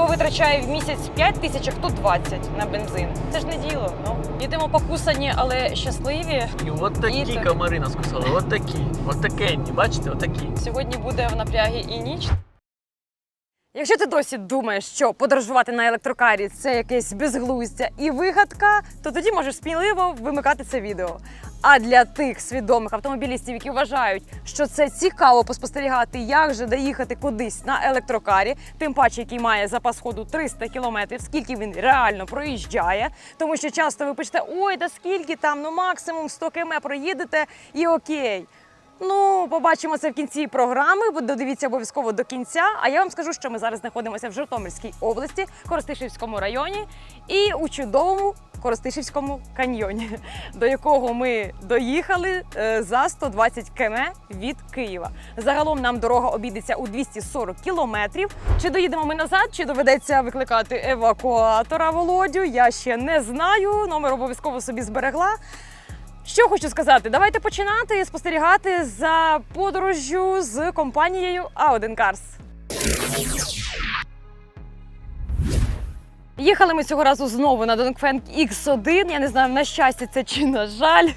Хто витрачає в місяць 5 тисяч, а хто 20 на бензин. Це ж не діло. Ну їдемо покусані, але щасливі. І от такі І комари нас кусали, от такі, от такенні, бачите, отакі. Сьогодні буде в напрягі і ніч. Якщо ти досі думаєш, що подорожувати на електрокарі це якесь безглуздя і вигадка, то тоді можеш сміливо вимикати це відео. А для тих свідомих автомобілістів, які вважають, що це цікаво поспостерігати, як же доїхати кудись на електрокарі, тим паче, який має запас ходу 300 кілометрів, скільки він реально проїжджає, тому що часто ви пишете, ой, та скільки там, ну максимум 100 км проїдете і окей. Ну, побачимо це в кінці програми. бо Додивіться обов'язково до кінця. А я вам скажу, що ми зараз знаходимося в Житомирській області, Коростишівському районі і у чудовому Коростишівському каньйоні, до якого ми доїхали е, за 120 км від Києва. Загалом нам дорога обійдеться у 240 кілометрів. Чи доїдемо ми назад, чи доведеться викликати евакуатора Володю? Я ще не знаю. Номер обов'язково собі зберегла. Що хочу сказати, давайте починати спостерігати за подорожжю з компанією A1 Cars. Їхали ми цього разу знову на Dongfeng X1. Я не знаю, на щастя це чи на жаль.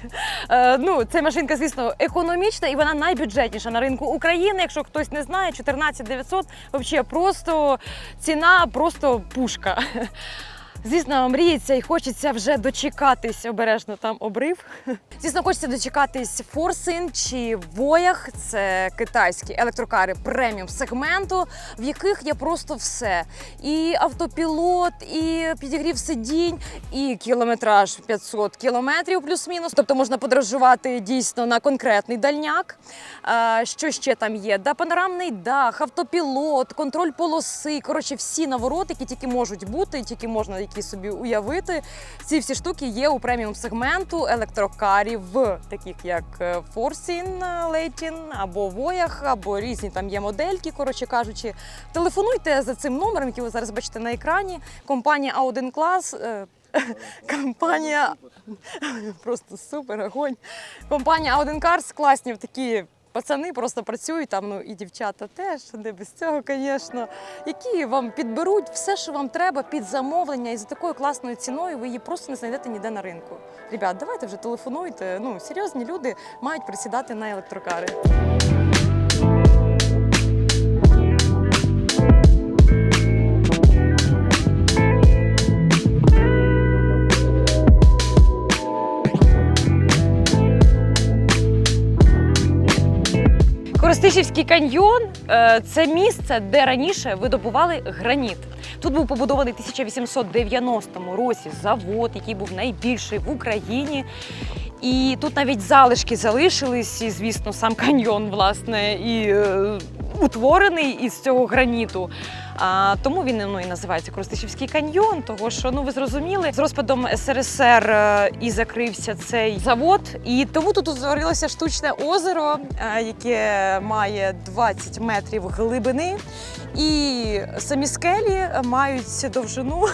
Е, ну, ця машинка, звісно, економічна і вона найбюджетніша на ринку України. Якщо хтось не знає, 14 900 взагалі просто ціна, просто пушка. Звісно, мріється і хочеться вже дочекатись обережно там обрив. Звісно, хочеться дочекатись Форсин чи Воях. Це китайські електрокари преміум сегменту, в яких є просто все: і автопілот, і підігрів сидінь, і кілометраж 500 кілометрів плюс-мінус. Тобто можна подорожувати дійсно на конкретний дальняк. Що ще там є? Да, панорамний дах, автопілот, контроль полоси. Коротше, всі навороти, які тільки можуть бути, тільки можна які собі уявити. Ці всі штуки є у преміум сегменту електрокарів, таких як е, Forsin Leighton або Воях, або різні там є модельки. Коротше кажучи, телефонуйте за цим номером, який ви зараз бачите на екрані. Компанія A1 Class. е, Компанія просто супер огонь. Компанія A1 Cars класні в такі пацани просто працюють там, ну і дівчата теж, не без цього, звісно, які вам підберуть все, що вам треба під замовлення, і за такою класною ціною ви її просто не знайдете ніде на ринку. Ребят, давайте вже телефонуйте. Ну, серйозні люди мають присідати на електрокари. Коростишівський каньйон е, це місце, де раніше видобували граніт. Тут був побудований в 1890 році завод, який був найбільший в Україні. І тут навіть залишки залишились, і, звісно, сам каньйон, власне, і е, утворений із цього граніту. А, тому він ну, і називається Коростишівський каньйон, того що ну ви зрозуміли, з розпадом СРСР е, і закрився цей завод, і тому тут утворилося штучне озеро, е, яке має 20 метрів глибини, і самі скелі мають довжину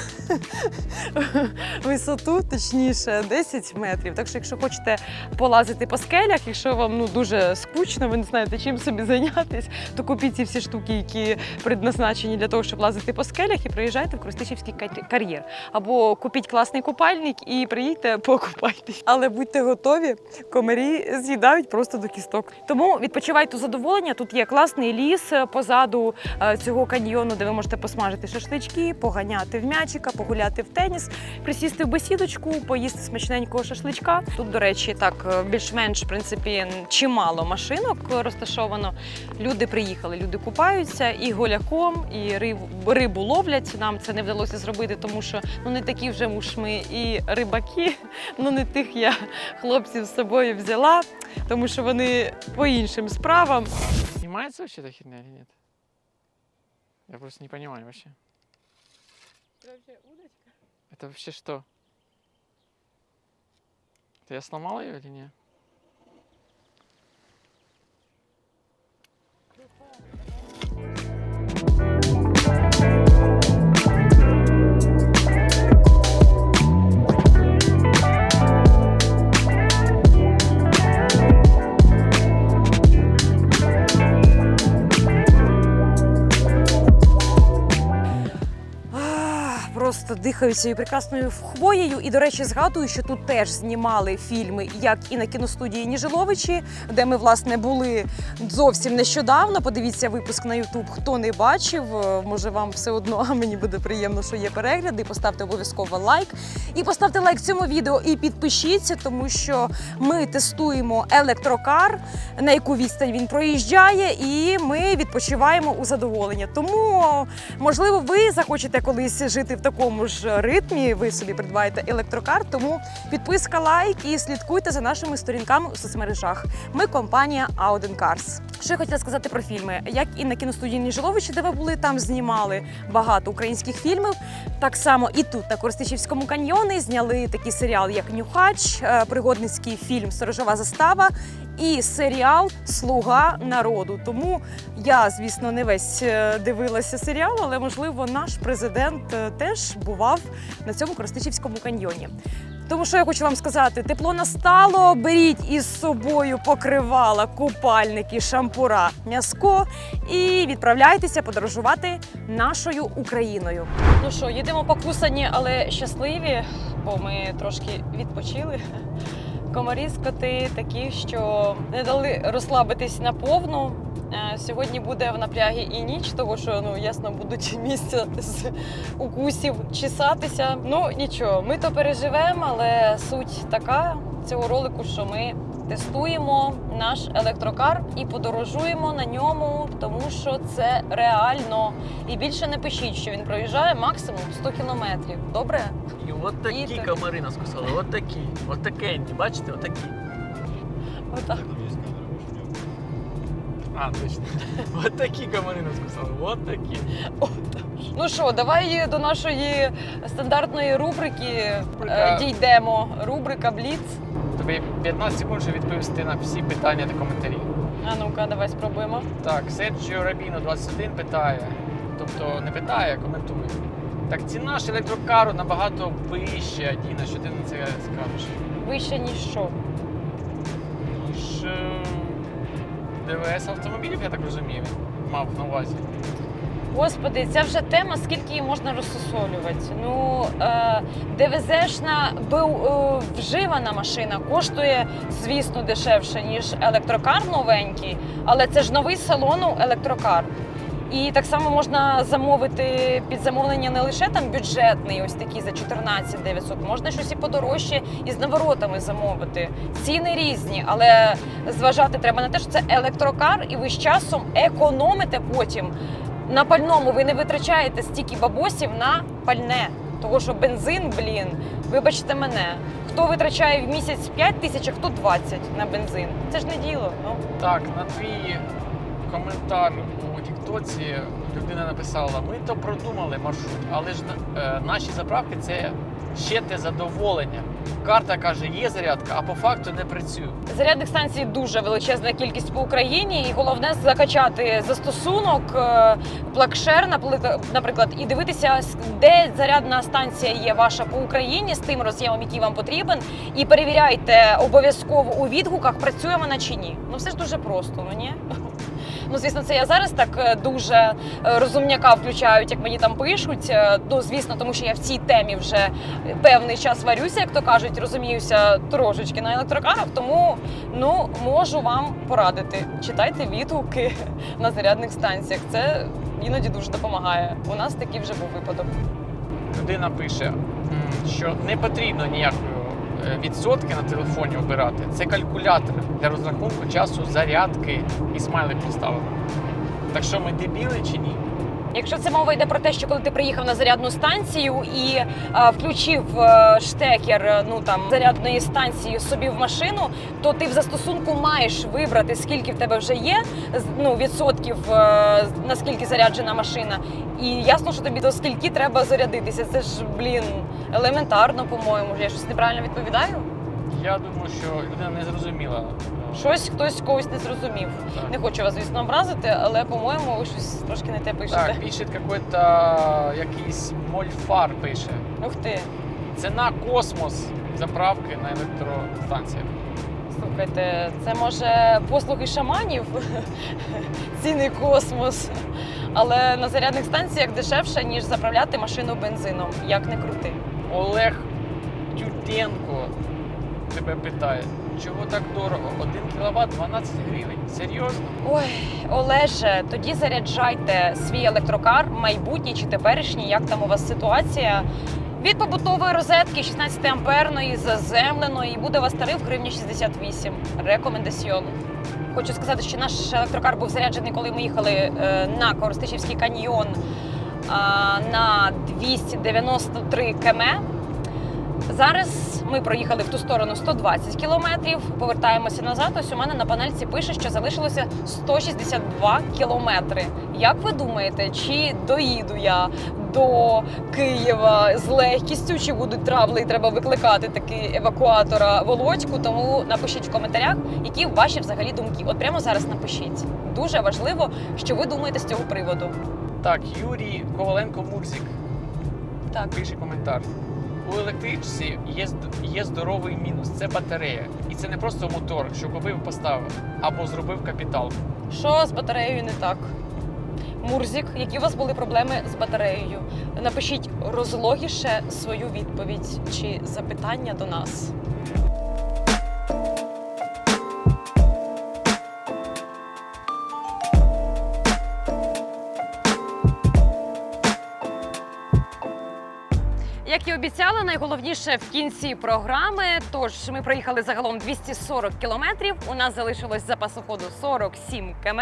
висоту, точніше, 10 метрів. Так що, якщо хочете полазити по скелях, якщо вам ну дуже скучно, ви не знаєте, чим собі зайнятися, то купіть ці всі штуки, які предназначені для того, щоб лазити по скелях, і приїжджайте в Кростичівський кар- кар'єр. Або купіть класний купальник і приїдьте покупайтесь. Але будьте готові, комарі з'їдають просто до кісток. Тому відпочивайте задоволення. Тут є класний ліс е, позаду е, цього каньйону, де ви можете посмажити шашлички, поганяти в м'ячика, погуляти в теніс, присісти в бесідочку, поїсти смачненького шашличка. Тут, до речі, так е, більш-менш в принципі чимало машинок розташовано. Люди приїхали, люди купаються і голяком, і рибу, рибу ловлять. Нам це не вдалося зробити, тому що ну не такі вже муж ми і рибаки. Ну не тих я хлопців з собою взяла, тому що вони по іншим справам. Снимается вообще эта херня или нет? Я просто не понимаю вообще. Это вообще что? Это я сломал ее или нет? Просто дихаю цією прекрасною хвоєю. І, до речі, згадую, що тут теж знімали фільми, як і на кіностудії Ніжиловичі, де ми власне були зовсім нещодавно. Подивіться випуск на Ютуб. Хто не бачив, е, може вам все одно, мені буде приємно, що є перегляди. Поставте обов'язково лайк. І поставте лайк цьому відео і підпишіться, тому що ми тестуємо електрокар, на яку відстань він проїжджає, і ми відпочиваємо у задоволення. Тому, можливо, ви захочете колись жити в такому ж ритмі. Ви собі придбаєте електрокар. Тому підписка, лайк і слідкуйте за нашими сторінками у соцмережах. Ми компанія Auden Cars. Що хотіла сказати про фільми, як і на кіностудії Ніжиловичі, де ви були, там знімали багато українських фільмів. Так само і тут на Коростишівському каньйоні зняли такий серіал, як Нюхач, е, пригодницький фільм Сторожова застава і серіал Слуга народу. Тому я, звісно, не весь е, дивилася серіал, але можливо наш президент е, теж бував на цьому Коростишівському каньйоні. Тому що я хочу вам сказати, тепло настало. Беріть із собою покривала, купальники, шампура, м'язко і відправляйтеся подорожувати нашою Україною. Ну що, їдемо покусані, але щасливі, бо ми трошки відпочили. Комарі скоти такі, що не дали розслабитись наповну. Е, Сьогодні буде в напрягі і ніч, тому що ну ясно будуть місця з укусів чесатися. Ну нічого, ми то переживемо, але суть така цього ролику, що ми тестуємо наш електрокар і подорожуємо на ньому, тому що це реально. І більше не пишіть, що він проїжджає максимум 100 кілометрів. Добре? І от такі І комари нас кусали, от такі, от такенні, бачите, от такі. Отак. А, точно. От такі комари нас кусали, от такі. Ну що, давай до нашої стандартної рубрики е, Рубрика. дійдемо. Рубрика Бліц. Тобі 15 секунд, щоб відповісти на всі питання та коментарі. А ну-ка, давай спробуємо. Так, Серджіо Рабіно 21 питає. Тобто не питає, а коментує. Так ціна ж електрокару набагато вища, Діна, що ти на це скажеш? Вище ніж що. Ніж е, ДВС автомобілів, я так розумію, мав на увазі. Господи, ця вже тема, скільки її можна розсусолювати. Ну, е, ДВЗшна е, вживана машина коштує, звісно, дешевше, ніж електрокар новенький, але це ж новий салону електрокар. І так само можна замовити під замовлення не лише там бюджетний, ось такий за 14 900, можна щось і подорожче і з наворотами замовити. Ціни різні, але зважати треба на те, що це електрокар, і ви з часом економите потім на пальному. Ви не витрачаєте стільки бабосів на пальне. Того, що бензин, блін, вибачте мене. Хто витрачає в місяць 5 тисяч, а хто 20 на бензин. Це ж не діло. Ну Так, на твій коментар у Тіктоці людина написала: ми то продумали маршрут, але ж е, наші заправки це ще те задоволення. Карта каже, є зарядка, а по факту не працює. зарядних станцій дуже величезна кількість по Україні, і головне закачати застосунок е, плакшер, наприклад, і дивитися, де зарядна станція є ваша по Україні з тим роз'ємом, який вам потрібен, і перевіряйте обов'язково у відгуках, працює вона чи ні. Ну все ж дуже просто, ну ні. Ну, звісно, це я зараз так е, дуже е, розумняка включають, як мені там пишуть. Е, Ну, звісно, тому що я в цій темі вже певний час варюся, як то кажуть, розуміюся трошечки на електрокарах. Тому ну можу вам порадити. Читайте відгуки на зарядних станціях. Це іноді дуже допомагає. У нас такий вже був випадок. Людина пише, що не потрібно ніякої відсотки на телефоні обирати. Це калькулятор для розрахунку часу зарядки і смайлик поставили. Так що ми дебіли чи ні? Якщо це мова йде про те, що коли ти приїхав на зарядну станцію і а, включив е, штекер е, ну там зарядної станції собі в машину, то ти в застосунку маєш вибрати, скільки в тебе вже є ну, відсотків, е, наскільки заряджена машина. І ясно, що тобі до скільки треба зарядитися. Це ж блін елементарно, по-моєму. Я щось неправильно відповідаю. Я думаю, що людина не зрозуміла. е, Щось хтось когось не зрозумів. Так. Не хочу вас, звісно, образити, але по-моєму, ви щось трошки не те пишете. Так, пише какой-то якийсь мольфар пише. Ух ти. Ціна космос заправки на електростанціях. Слухайте, це може послуги шаманів, цінний космос. Але на зарядних станціях дешевше, ніж заправляти машину бензином. Як не крути. Олег Тютенко тебе питає, чого так дорого? 1 кВт 12 гривень. Серйозно? Ой, Олеже, тоді заряджайте свій електрокар, майбутній чи теперішній, як там у вас ситуація. Від побутової розетки 16 амперної, заземленої, і буде вас тариф гривня 68. Рекомендаціон. Хочу сказати, що наш електрокар був заряджений, коли ми їхали е, на Коростишівський каньйон на 293 км. Зараз ми проїхали в ту сторону 120 кілометрів. Повертаємося назад. Ось у мене на панельці пише, що залишилося 162 кілометри. Як ви думаєте, чи доїду я до Києва з легкістю, чи будуть травли і треба викликати таки евакуатора Володьку? Тому напишіть в коментарях, які ваші взагалі думки. От прямо зараз напишіть. Дуже важливо, що ви думаєте з цього приводу. Так, Юрій Коваленко Мурзик Так. пише коментар. У електричці є, є здоровий мінус це батарея. І це не просто мотор, що купив і поставив, або зробив капітал. Що з батареєю не так? Мурзік, які у вас були проблеми з батареєю? Напишіть розлогіше свою відповідь чи запитання до нас. Як і обіцяла, найголовніше в кінці програми. Тож ми проїхали загалом 240 кілометрів. У нас залишилось запасу ходу 47 км.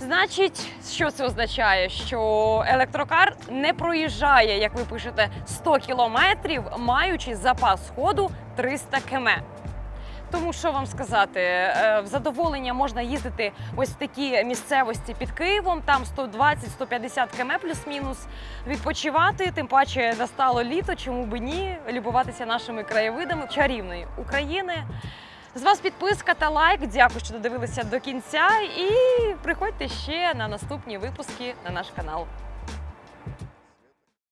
Значить, що це означає? Що електрокар не проїжджає, як ви пишете, 100 кілометрів, маючи запас ходу 300 км. Тому що вам сказати, е, в задоволення можна їздити ось в такі місцевості під Києвом, там 120-150 км плюс-мінус, відпочивати. Тим паче настало літо, чому би ні, любуватися нашими краєвидами чарівної України. З вас підписка та лайк. Дякую, що додивилися до кінця. І приходьте ще на наступні випуски на наш канал.